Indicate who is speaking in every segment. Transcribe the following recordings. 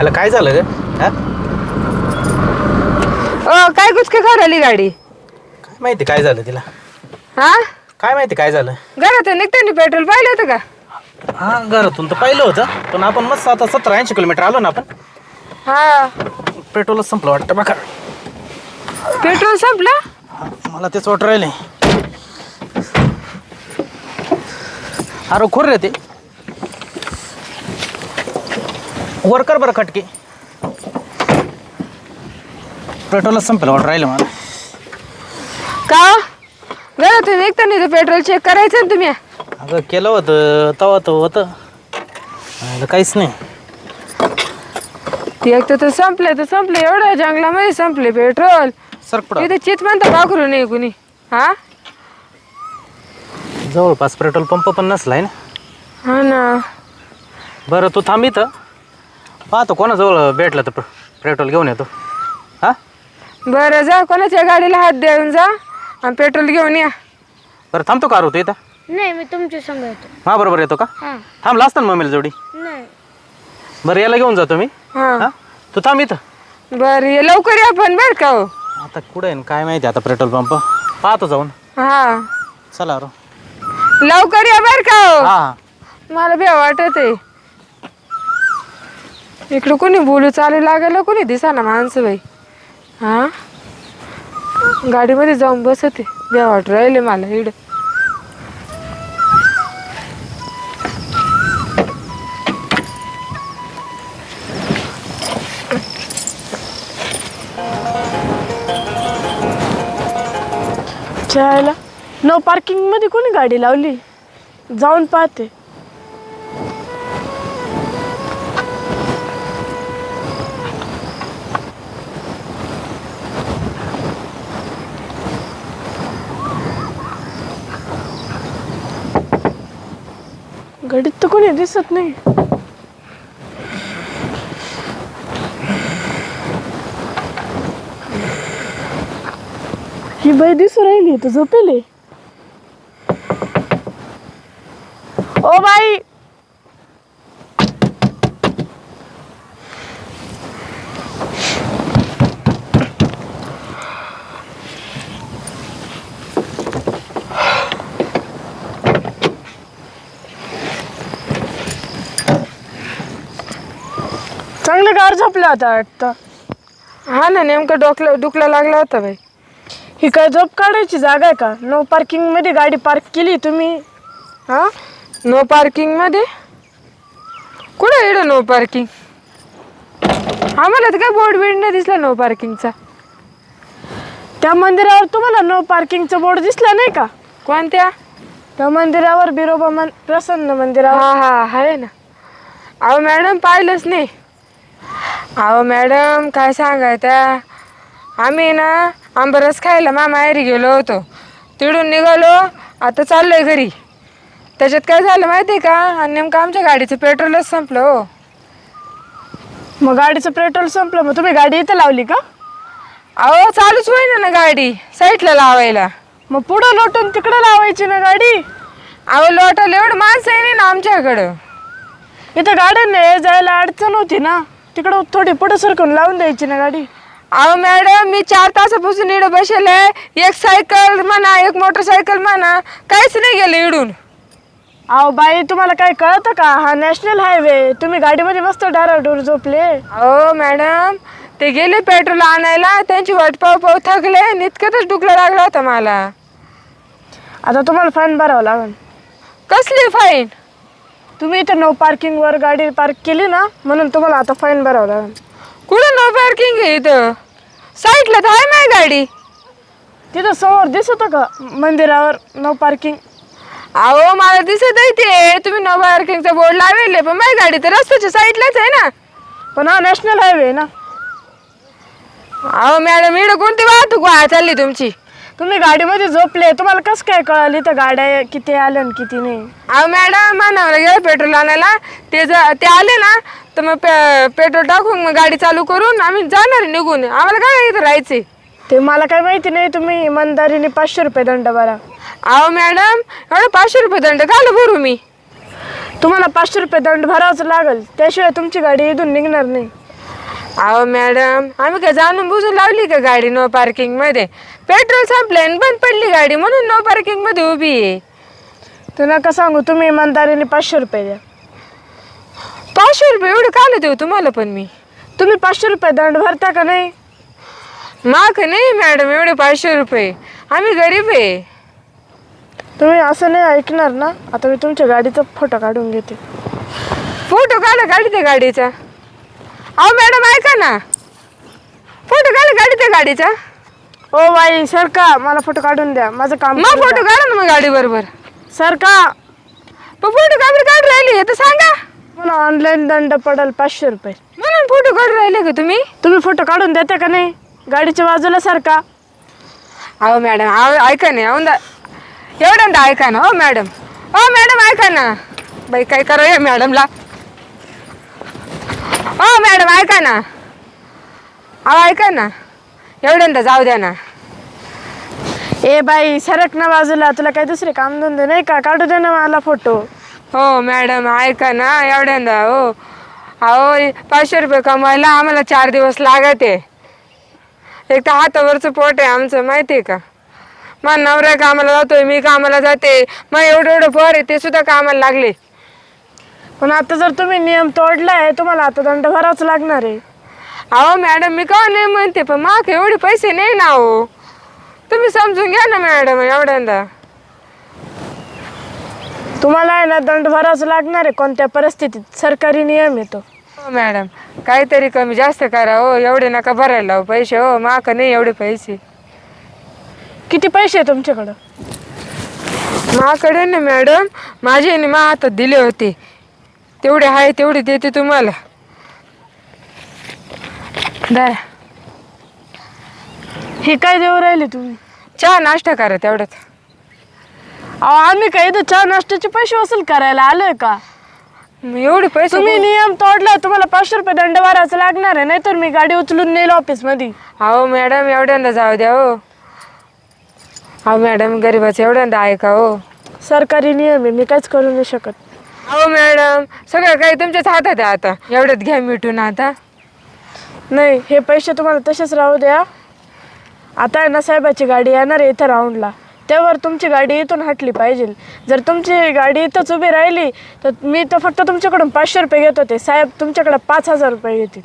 Speaker 1: अला काय झालं ग? हा?
Speaker 2: अ काय खराली गाडी?
Speaker 1: काय माहिती काय झालं तिला?
Speaker 2: हा?
Speaker 1: काय माहिती काय झालं?
Speaker 2: घरात निघताना पेट्रोल पाहिलं होतं का?
Speaker 1: हा घरातून तर पाहिलं होतं पण आपण मस्त आता सतरा ऐंशी किलोमीटर आलो ना आपण.
Speaker 2: हा.
Speaker 1: पेट्रोलच संपलं वाटतं बघा.
Speaker 2: पेट्रोल संपलं?
Speaker 1: हा, मला तेच वाटत राहिले. अरे खोर रे ते. वर कर बरं खटके. पेट्रोलच संपलं वाटत राहिलं मला.
Speaker 2: का? घरातून निघताना ते पेट्रोल चेक करायचं ना तुम्ही.
Speaker 1: अगं केलं होतं तवा तर होतं. काहीच नाही.
Speaker 2: ते एक तर संपले तर संपले एवढ्या जंगलामध्ये संपले पेट्रोल.
Speaker 1: सर पुढं
Speaker 2: तिथे चित म्हणता पाखरू नाही कुणी. हा?
Speaker 1: जवळपास पेट्रोल पंप पण नसलाय ना.
Speaker 2: हा ना.
Speaker 1: बरं तू थांब इथं. पाहतो कोणाजवळ भेटलं तर पेट्रोल घेऊन येतो. हा?
Speaker 2: बरं जा कोणाच्या गाडीला हात देऊन जा आणि पेट्रोल घेऊन या.
Speaker 1: बरं थांबतो का तू इथं?
Speaker 3: नाही मी तुमच्या संग येतो.
Speaker 1: हा बरोबर येतो का?
Speaker 3: हां.
Speaker 1: थांबला असतं ना मम्मीला जोडी.
Speaker 3: नाही.
Speaker 1: बरं याला घेऊन जातो मी.
Speaker 2: हा.
Speaker 1: हा? तू थांब इथं.
Speaker 2: बरं ये लवकर या पण बरं का हो?
Speaker 1: आता कुठे आहे न काय माहिती आता पेट्रोल पंप? पाहतो जाऊन.
Speaker 2: हा.
Speaker 1: चला रो
Speaker 2: लवकर या बरं का हो?
Speaker 1: हा
Speaker 2: मला बी वाटत आहे इकडं कोणी बोलू चालू लागायला कोणी दिसा ना माणसं बाई. हा? गाडीमध्ये जाऊन बसते. द्या वाट राहिले मला इड
Speaker 4: चायला नो पार्किंगमध्ये कोणी गाडी लावली? जाऊन पाहते. गडीत तर कोणी दिसत नाही. ही बाई दिसू राहिली तर झोपेले? O by! चांगलं गार झोपल्या होता वाटतं.
Speaker 2: हा ना नेमकं डोकला डुकला लागला होता बाई.
Speaker 4: ही काय झोप काढायची जागा आहे का? नो पार्किंगमध्ये गाडी पार्क केली तुम्ही?
Speaker 2: हा? नो पार्किंगमध्ये? कुठं इड नो पार्किंग आम्हाला तर काय बोर्ड बिर्ड नाही दिसला नो पार्किंगचा
Speaker 4: त्या मंदिरावर तुम्हाला नो पार्किंगचा बोर्ड दिसला नाही का?
Speaker 2: कोणत्या?
Speaker 4: त्या मंदिरावर बिरोबा मन प्रसन्न मंदिरावर.
Speaker 2: हा हा आहे ना. अहो मॅडम पाहिलंच नाही. अहो मॅडम काय सांगायचं आम्ही ना आंबरस खायला मामाहेरी गेलो होतो. तिकडून निघालो आता चाललोय घरी. त्याच्यात काय झालं माहिती आहे का? आणि नेमकं आमच्या गाडीचं पेट्रोलच संपलं हो.
Speaker 4: मग गाडीचं पेट्रोल संपलं मग तुम्ही गाडी इथं लावली का?
Speaker 2: अहो चालूच होईना ना गाडी साईडला लावायला.
Speaker 4: मग पुढं लोटून तिकडं लावायची ना गाडी?
Speaker 2: अहो लोटाला एवढं माणसं आहे नाही ना आमच्याकडं.
Speaker 4: इथं गाड्यांना ये जायला अडचण होती ना. तिकडं थोडी पुढं सरकून लावून द्यायची ना गाडी.
Speaker 2: अहो मॅडम मी चार तासापासून इकडं बसेल. एक सायकल म्हणा एक मोटरसायकल म्हणा काहीच नाही गेलं इडून.
Speaker 4: अहो बाई तुम्हाला काय कळतं का? हा नॅशनल हायवे तुम्ही गाडीमध्ये मस्त डाराडोर झोपले.
Speaker 2: अहो मॅडम ते गेले पेट्रोल आणायला त्यांची वाट पाव पाव थकले आणि इतकंच डुकला लागला होता मला.
Speaker 4: आता तुम्हाला फाईन भरावं लागेल
Speaker 2: कसली फाईन
Speaker 4: तुम्ही इथं नो पार्किंगवर गाडी पार्क केली ना म्हणून तुम्हाला आता फाईन भरावं लागेल.
Speaker 2: कुठं नो पार्किंग आहे इथं? साईडला तर आहे माझी गाडी.
Speaker 4: तिथं समोर दिसत का मंदिरावर नो पार्किंग
Speaker 2: अहो मला दिसत आहे ते. तुम्ही नो पार्किंगचा बोर्ड लावेल पण माझी गाडी तर रस्त्याच्या साईडलाच आहे ना.
Speaker 4: पण हा नॅशनल हायवे आहे ना.
Speaker 2: अहो मॅडम इकडं कोणती वाहतूक वाया चालली तुमची?
Speaker 4: तुम्ही गाडीमध्ये झोपले तुम्हाला कसं काय कळालं इथं गाड्या किती आल्या आणि किती नाही?
Speaker 2: अहो मॅडम मानावलं गेलं पेट्रोल आणायला. ते ते आले ना तर मग पे पेट्रोल टाकून मग गाडी चालू करून आम्ही जाणार आहे निघून. आम्हाला काय इथं राहायचंय?
Speaker 4: ते मला काय माहिती नाही तुम्ही इमानदारीने पाचशे रुपये दंड भरा.
Speaker 2: अहो मॅडम एवढं पाचशे रुपये दंड काल भरू मी?
Speaker 4: तुम्हाला पाचशे रुपये दंड भरावाच लागेल त्याशिवाय तुमची गाडी इथून निघणार नाही.
Speaker 2: अहो मॅडम आम्ही काय जाणून बुजून लावली का गाडी नो पार्किंगमध्ये? पेट्रोल संपलं आणि बंद पडली गाडी म्हणून नो पार्किंगमध्ये उभी आहे.
Speaker 4: तू नका सांगू तुम्ही इमानदारीने पाचशे रुपये द्या.
Speaker 2: पाचशे रुपये? एवढं काल देऊ तुम्हाला पण मी?
Speaker 4: तुम्ही पाचशे रुपये दंड भरता का नाही?
Speaker 2: माग नाही मॅडम एवढे पाचशे रुपये? आम्ही गरीब आहे.
Speaker 4: तुम्ही असं नाही ऐकणार ना? आता मी तुमच्या गाडीचा फोटो काढून घेते.
Speaker 2: फोटो काढा त्या गाडीचा. अहो मॅडम ऐका ना. फोटो काढा गाडी त्या गाडीचा.
Speaker 4: ओ बाई सर का मला फोटो काढून द्या. माझं काम
Speaker 2: मग फोटो काढा ना मग गाडी बरोबर.
Speaker 4: सर का
Speaker 2: पण फोटो का बरं काढून राहिली हे तर सांगा.
Speaker 4: मला ऑनलाईन दंड पडेल पाचशे रुपये.
Speaker 2: म्हणून फोटो काढून राहिले का तुम्ही?
Speaker 4: तुम्ही फोटो काढून देता का नाही? गाडीच्या बाजूला सारखा
Speaker 2: अहो मॅडम अहो ऐका ना अहो दा एवढ्यांदा ऐका ना हो मॅडम. हो मॅडम ऐका ना. बाई काय करा या मॅडमला? हो मॅडम ऐका ना. अहो ऐका ना. एवढ्यांदा जाऊ द्या ना.
Speaker 4: ए बाई सरक ना बाजूला. तुला काही दुसरे काम धंदे नाही का? काढू दे ना मला फोटो.
Speaker 2: हो मॅडम ऐका ना. एवढ्यांदा हो. अहो पाचशे रुपये कमवायला आम्हाला चार दिवस लागत. आहे एक तर हातावरचं पोट आहे आमचं माहिती आहे का? मग नवरा कामाला जातोय मी कामाला जाते. मग एवढं एवढं पोर आहे ते सुद्धा कामाला लागले.
Speaker 4: पण आता जर तुम्ही नियम तोडलाय तुम्हाला आता दंड भरावाच लागणार आहे.
Speaker 2: अहो मॅडम मी का नाही म्हणते पण माग एवढे पैसे नाही ना हो. तुम्ही समजून घ्या ना मॅडम एवढ्यांदा.
Speaker 4: तुम्हाला आहे ना दंड भरावाच लागणार आहे कोणत्या परिस्थितीत? सरकारी नियम येतो
Speaker 2: हो मॅडम काहीतरी कमी जास्त करा हो एवढे नका भरायला लावू पैसे हो माग नाही एवढे पैसे.
Speaker 4: किती पैसे आहे तुमच्याकडं?
Speaker 2: माकडे ना मॅडम माझे आणि मा हातात दिले होते. तेवढे आहे तेवढे देते तुम्हाला. द्या
Speaker 4: हे काय देऊ राहिले तुम्ही?
Speaker 2: चहा नाश्ता करा तेवढ्यात.
Speaker 4: अहो आम्ही काय इथं चहा नाश्त्याचे पैसे वसूल करायला आलोय का?
Speaker 2: मग एवढे पैसे
Speaker 4: तुम्ही नियम तोडला तुम्हाला पाचशे रुपये दंड भरायचा लागणार आहे नाहीतर मी गाडी उचलून नेल ऑफिसमध्ये
Speaker 2: अहो मॅडम एवढ्यांदा जाऊ द्या हो. अहो मॅडम गरीबाचं एवढ्यांदा ऐका हो.
Speaker 4: सरकारी नियम आहे मी काहीच करू नाही शकत.
Speaker 2: अहो मॅडम सगळं काही तुमच्याच हातात आहे आता. एवढ्यात घ्या मिटून आता.
Speaker 4: नाही हे पैसे तुम्हाला तसेच राहू द्या. आता आहे ना साहेबाची गाडी येणार आहे इथं राऊंडला त्यावर तुमची गाडी इथून हटली पाहिजे. जर तुमची गाडी इथंच उभी राहिली तर मी तर फक्त तुमच्याकडून पाचशे रुपये घेत होते. साहेब तुमच्याकडे पाच हजार रुपये घेतील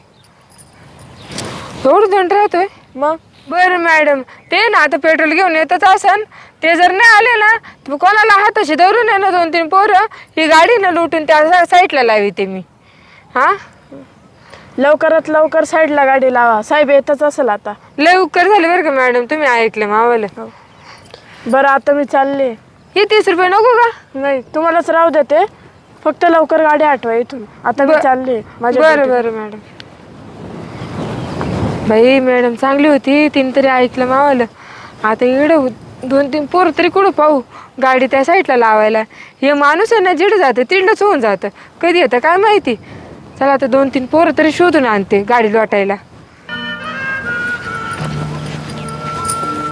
Speaker 2: एवढं दंड राहतोय?
Speaker 4: मग?
Speaker 2: बरं मॅडम ते ना आता पेट्रोल घेऊन येतच असन. ते जर नाही आले ना तर कोणाला हाताशी धरून आहे ना दोन तीन पोरं? ही गाडी ना लुटून त्या सा- साईडला लावी ते मी. हां?
Speaker 4: लवकरात लवकर साईडला गाडी लावा. साहेब येतच असेल आता.
Speaker 2: लय उपकार झाले बरं का मॅडम तुम्ही ऐकलं मावाला.
Speaker 4: बरं आता मी चालले.
Speaker 2: हे तीस रुपये नको का?
Speaker 4: नाही तुम्हालाच राहू देते. फक्त लवकर गाडी आठवा इथून. आता मी
Speaker 2: ब-
Speaker 4: चालले. माझ्या
Speaker 2: बरं. बरं मॅडम. बाई मॅडम चांगली होती तिने तरी ऐकलं मावाला. आता इकडं दोन तीन पोरं तरी कुठं पाहू गाडी त्या साईडला लावायला. हे माणूस आहे ना जिडं जातं तिंडच होऊन जातं. कधी येतं काय माहिती? चला आता दोन तीन पोरं तरी शोधून आणते गाडी लोटायला.